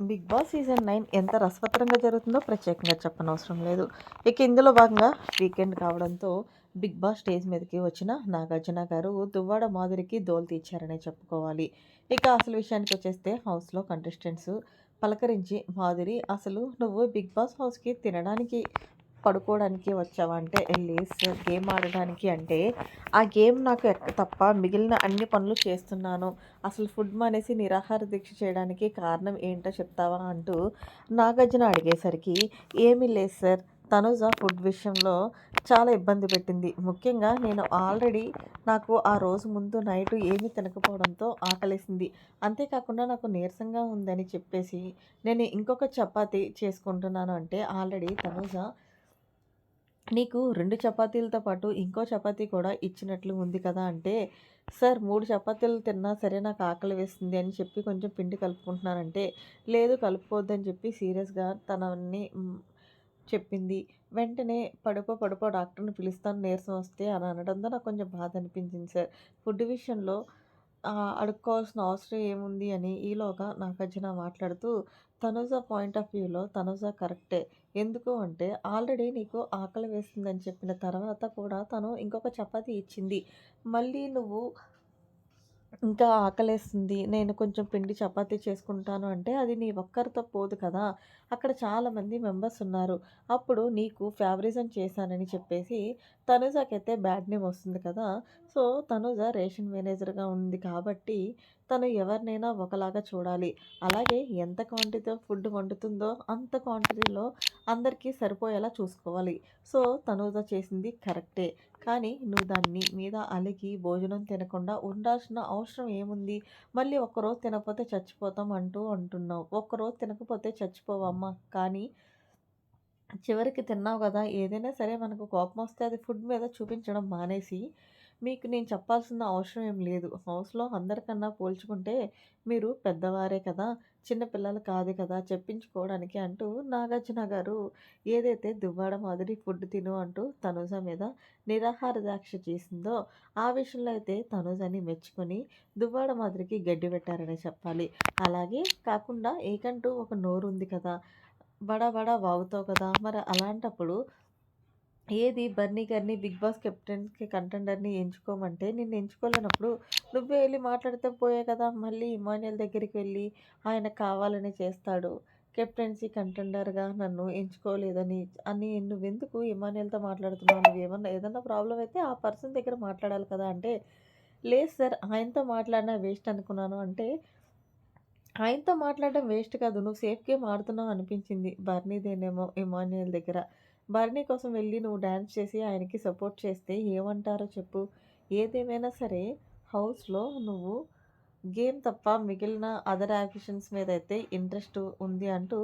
Big boss season nine ఎంత రసవత్తరంగా జరుగుతుందో ప్రత్యేకంగా చెప్పనవసరం లేదు. ఇక ఇందులో భాగంగా వీకెండ్ కావడంతో బిగ్ బాస్ స్టేజ్ మీదకి వచ్చిన నాగార్జున గారు దువ్వాడ మాధురికి దోలు తీర్చారనే చెప్పుకోవాలి. ఇక అసలు విషయానికి వచ్చేస్తే హౌస్లో కంటెస్టెంట్స్ పలకరించి మాధురి అసలు నువ్వు బిగ్ బాస్ హౌస్కి తినడానికి పడుకోవడానికి వచ్చావా అంటే లేదు సార్ గేమ్ ఆడడానికి అంటే ఆ గేమ్ నాకు ఎక్క తప్ప మిగిలిన అన్ని పనులు చేస్తున్నాను. అసలు ఫుడ్ మానేసి నిరాహార దీక్ష చేయడానికి కారణం ఏంటో చెప్తావా అంటూ నాగార్జున అడిగేసరికి ఏమీ లేదు సార్. తనుజ ఫుడ్ విషయంలో చాలా ఇబ్బంది పెట్టింది. ముఖ్యంగా నేను ఆల్రెడీ నాకు ఆ రోజు ముందు నైట్ ఏమీ తినకపోవడంతో ఆకలేసింది. అంతేకాకుండా నాకు నీరసంగా ఉందని చెప్పేసి నేను ఇంకొక చపాతీ చేసుకుంటున్నాను అంటే ఆల్రెడీ తనుజ నీకు రెండు చపాతీలతో పాటు ఇంకో చపాతీ కూడా ఇచ్చినట్లు ఉంది కదా అంటే సార్ మూడు చపాతీలు తిన్నా సరే నాకు ఆకలి వేస్తుంది అని చెప్పి కొంచెం పిండి కలుపుకుంటున్నానంటే లేదు కలుపుకోవద్దని చెప్పి సీరియస్గా తనని చెప్పింది. వెంటనే పడుకో పడుకో డాక్టర్ని పిలుస్తాను నీరసం వస్తే అని అనడంతో నాకు కొంచెం బాధ అనిపించింది సార్. ఫుడ్ విషయంలో అడుక్కోవాల్సిన అవసరం ఏముంది అని ఈలోగా నాగార్జున మాట్లాడుతూ తనుజ పాయింట్ ఆఫ్ వ్యూలో తనుజ కరెక్టే ఎందుకు అంటే ఆల్రెడీ నీకు ఆకలి వేస్తుందని చెప్పిన తర్వాత కూడా తను ఇంకొక చపాతీ ఇచ్చింది. మళ్ళీ నువ్వు ఇంకా ఆకలేస్తుంది. నేను కొంచెం పిండి చపాతీ చేసుకుంటాను అంటే అది నీ ఒక్కరితో పోదు కదా. అక్కడ చాలామంది మెంబర్స్ ఉన్నారు. అప్పుడు నీకు ఫేవరిజం చేశానని చెప్పేసి తనుజకైతే బ్యాడ్ నేమ్ వస్తుంది కదా. సో తనుజ రేషన్ మేనేజర్గా ఉంది కాబట్టి తను ఎవరినైనా ఒకలాగా చూడాలి. అలాగే ఎంత క్వాంటిటీతో ఫుడ్ వండుతుందో అంత క్వాంటిటీలో అందరికీ సరిపోయేలా చూసుకోవాలి. సో తనుజ చేసింది కరెక్టే. కానీ నువ్వు దాన్ని మీద అలిగి భోజనం తినకుండా ఉండాల్సిన అవసరం ఏముంది? మళ్ళీ ఒక్కరోజు తినకపోతే చచ్చిపోతాం అంటూ అంటున్నావు. ఒక్కరోజు తినకపోతే చచ్చిపోవమ్మా. కానీ చివరికి తిన్నావు కదా. ఏదైనా సరే మనకు కోపం వస్తే అది ఫుడ్ మీద చూపించడం మానేసి మీకు నేను చెప్పాల్సిన అవసరం ఏం లేదు. హౌస్లో అందరికన్నా పోల్చుకుంటే మీరు పెద్దవారే కదా చిన్నపిల్లలు కాదు కదా చెప్పించుకోవడానికి అంటూ నాగార్జున గారు ఏదైతే దువ్వాడ మాదిరి ఫుడ్ తిను అంటూ తనుజ మీద నిరాహార దీక్ష చేసిందో ఆ విషయంలో అయితే తనుజని మెచ్చుకొని దువ్వాడ మాదిరికి గడ్డి పెట్టారని చెప్పాలి. అలాగే కాకుండా ఏకంటూ ఒక నోరు ఉంది కదా బడా బడా వాగుతావు కదా మరి అలాంటప్పుడు ఏది బర్నీ గారిని బిగ్ బాస్ కెప్టెన్కి కంటెండర్ని ఎంచుకోమంటే నిన్ను ఎంచుకోలేనప్పుడు నువ్వే వెళ్ళి మాట్లాడితే పోయే కదా మళ్ళీ ఇమాన్యుల్ దగ్గరికి వెళ్ళి ఆయన కావాలని చేస్తాడు. కెప్టెన్సీ కంటెండర్గా నన్ను ఎంచుకోలేదని అని నువ్వెందుకు ఇమాన్యుల్తో మాట్లాడుతున్నావు? నువ్వు ఏమన్నా ఏదన్నా ప్రాబ్లం అయితే ఆ పర్సన్ దగ్గర మాట్లాడాలి కదా అంటే లేదు సార్ ఆయనతో మాట్లాడినా వేస్ట్ అనుకున్నాను అంటే ఆయనతో మాట్లాడడం వేస్ట్ కాదు నువ్వు సేఫ్ గేమ్ ఆడుతున్నావు అనిపించింది బర్నీదేనేమో ఇమాన్యుయల్ దగ్గర. భరణి కోసం వెళ్ళి నువ్వు డ్యాన్స్ చేసి ఆయనకి సపోర్ట్ చేస్తే ఏమంటారో చెప్పు. ఏదేమైనా సరే హౌస్లో నువ్వు గేమ్ తప్ప మిగిలిన అదర్ యాక్షన్స్ మీద అయితే ఇంట్రెస్ట్ ఉంది అంటూ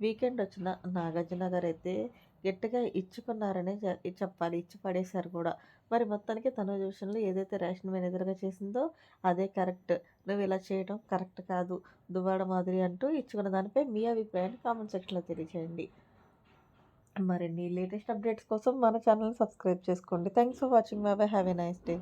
వీకెండ్ వచ్చిన నాగార్జున గారు అయితే గట్టిగా ఇచ్చుకున్నారనే చెప్పాలి. ఇచ్చి పడేశారు కూడా. మరి మొత్తానికి తన విషయంలో ఏదైతే రేషన్ మేనేజర్గా చేసిందో అదే కరెక్ట్. నువ్వు ఇలా చేయడం కరెక్ట్ కాదు. దువ్వాడ మాదిరి అంటూ ఇచ్చుకున్న దానిపై మీ అభిప్రాయాన్ని కామెంట్ సెక్షన్లో తెలియజేయండి మరిన్ని లేటెస్ట్ అప్డేట్స్ కోసం మన ఛానల్ సబ్స్క్రైబ్ చేసుకోండి. Thanks for watching. Bye. Have a nice day.